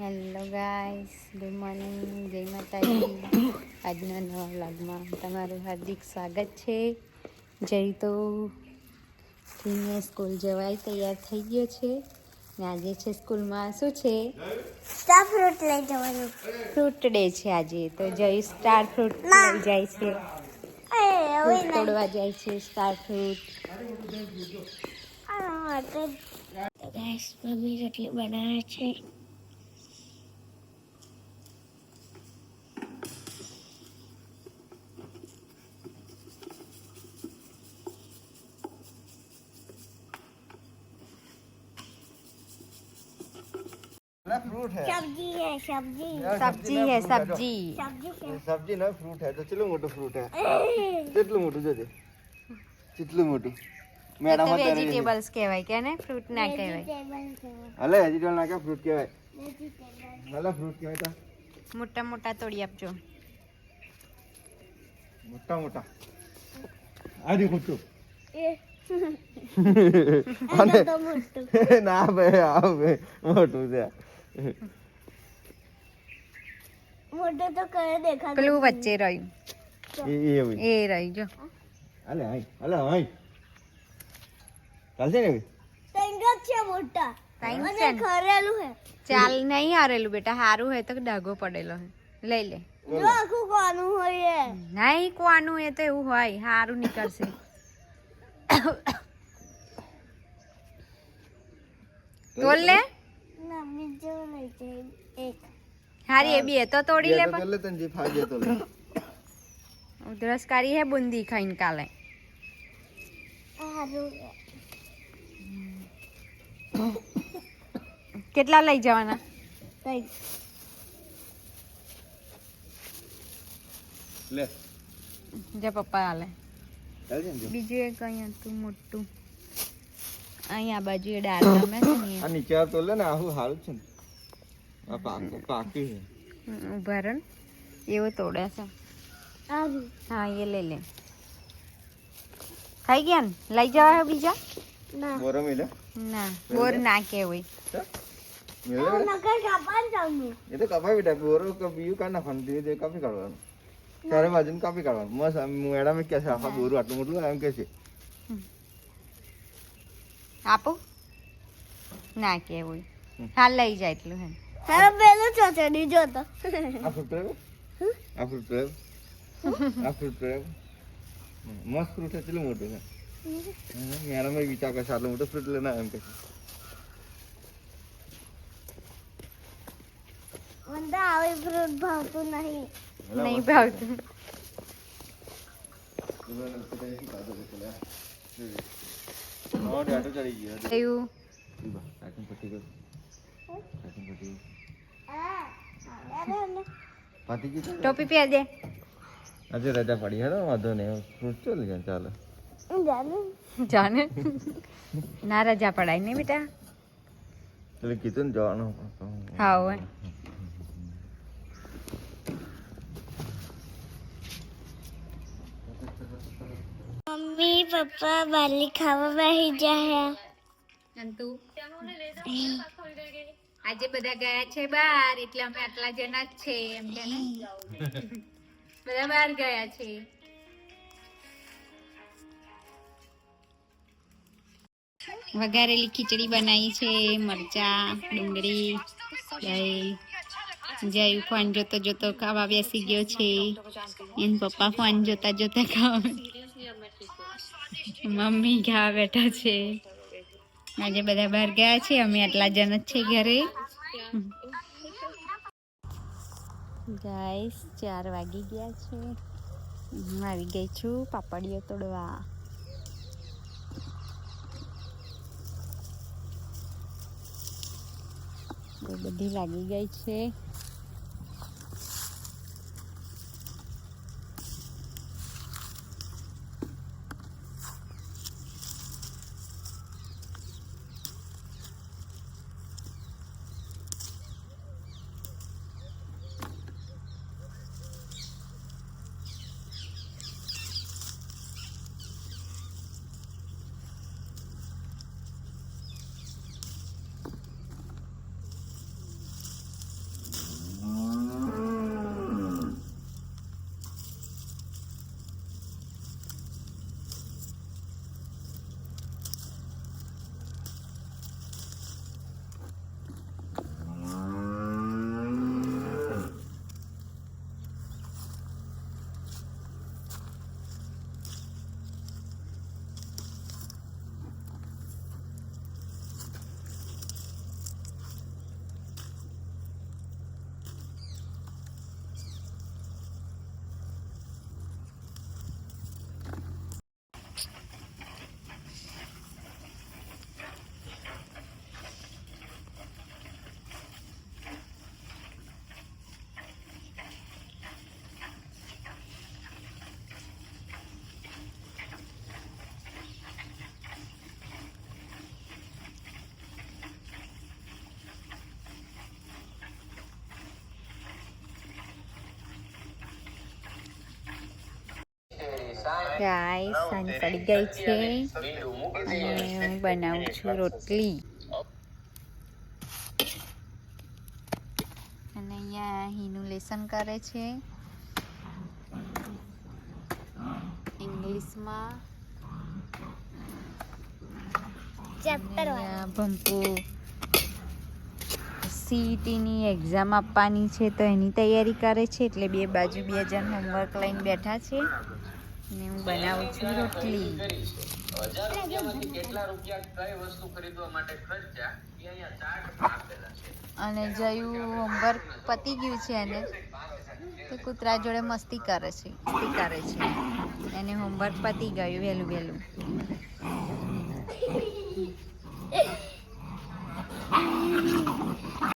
Hello guys good morning જય માતાજી આજના નવા વ્લોગમાં તમારું હાર્દિક સ્વાગત છે. જય તો ટીને સ્કૂલ જવાય તૈયાર થઈ ગયો છે. ને આજે છે સ્કૂલમાં શું છે? સ્ટાર ફ્રૂટ લઈ જવાનું. ફ્રૂટ ડે છે આજે. તો જય સ્ટાર ફ્રૂટ લઈ જાય છે. ફ્રૂટ તોડવા જાય છે સ્ટાર ફ્રૂટ તો ગેસ મમ્મી રોટલી બનાવે છે. फ्रूट है सब्जी है सब्जी यार, સબ્જી હે ना fruit સબ્જી सब्जी है है તો. સબ્જી ના ફ્રૂટ હે તો ચેટલું મોટું ફ્રૂટ હે કેટલું મોટું જોજે કેટલું મોટું મેડમ અત્યારે વેજીટેબલ્સ કહેવાય કે ને ફ્રૂટ ના કહેવાય वेजिटेबल है હલે વેજીટેબલ ના કે ફ્રૂટ કહેવાય वेजिटेबल હલે ફ્રૂટ કહેવાય તા મોટા મોટા તોડી આપજો મોટા મોટા આ દેખો તો ये અને तो मोटू ના ભાઈ આવ ભાઈ મોટું છે મોટો તો કરે દેખાતો પેલું વચ્ચે રહ્યું. એ એવું એ રહ્યું જો. હાલે હાય. હાલે હાય. ચાલશે ને તંગત છે મોટા. ચાલ નહીં આરેલું બેટા. હારું હે તો ડાઘો પડેલો લઈ લે. જો કોનું હોય નહીં કોનું એ તો એવું હોય. હારું નીકળશે. તોલ લે હારી એ બી એ તો તોડી લે તો પણ લે તને જે ફાજે તો લે ઉધરસકારી હે બુંદી ખાઈને કાલે સારું કેટલા લઈ જવાના કઈ લે જે પપ્પા હાલે ચાલશે ને જો બીજું એક અહીંયા હતું મોટું અહીંયા બાજુ એ ડાળ ગમે છે ને આ નીચે તો લે ને આવું સારું છે ને. આ પાક પાકી છે. એ. ઊભા રહો ને. એવો તોડે છે. હા એ લઈ લે. ખાઈ ગયા ને? લઈ જવા બીજા? ના. બોર મિલે? ના બોર ના કે હોય હું બેટા? નકર કાપાન જાઉં એ તો કપાઈ બેટા બોરો કે બીયું કાઢ નાખવાનું ધીરે ધીરે કાપી કાઢવાનું. ત્યારે બાજુ કાપી કાઢવાનું. મસ્ત મેડમ કે છે આખા બોરું આટલું મોટું એમ કે છે. આપું. ના કહેવાય હા લઈ જાય એટલું હે તારો પેલો ચોચડી જોતો આ ફ્રૂટ પ્રેમ? આ ફ્રૂટ પ્રેમ? આ ફ્રૂટ પ્રેમ? મસ્ત ફ્રૂટ છે કેટલું મોટું છે? મેડમ વિચાર કે આટલું મોટું ફ્રૂટ લેના એમ કે. છે મને તો ફ્રૂટ ભાવતું નહીં. નહીં ભાવતું. એવું ટોપી પહેર દે આજે રજા પડી હે વાંધો નહીં. ફ્રૂટ ચાલે ગયા ચાલે? જાને જાને ના રજા પડાય ને બેટા. એટલે કીધું ને જવાનું. હા હોય મમ્મી, પપ્પા બાલી ખાવા બેસી જાય અંતુ આજે બધા ગયા છે બહાર, એટલે અમે આટલા જણા જ છે એમ કે બધા બહાર ગયા છે. વઘારેલી ખીચડી બનાવી છે, મરચા, ડુંગળી, દહીં. જય ફોન જોતો જોતો ખાવા બેસી ગયો છે. એન પપ્પા ફોન જોતા જોતા ખાવા મમ્મી ખાવા બેઠા છે. આજે બધા બહાર ગયા છે, અમે આટલા જણ જ છે ઘરે. ગાઈસ, ચાર વાગી ગયા છે. હું આવી ગઈ છું પાપડીઓ તોડવા. બધી લાગી ગઈ છે. ગાઈસ સાંજ પડી ગઈ છે. અને હું બનાવું છું રોટલી. અને અહીંયા હિનું લેસન કરે છે. ઇંગ્લિશમાં. ચેપ્ટર ભંપુ સીઈટીની એક્ઝામ આપવાની છે તો એની તૈયારી કરે છે એટલે બે બાજુ બે જણ હોમવર્ક લઈને બેઠા છે. ને હું બનાવું છું રોટલી. અને જયું હોમવર્ક પતી ગયું છે એને. તો કૂતરા જોડે મસ્તી કરે છે, મસ્તી કરે છે. એને હોમવર્ક પતી ગયું વહેલું વહેલું. Thank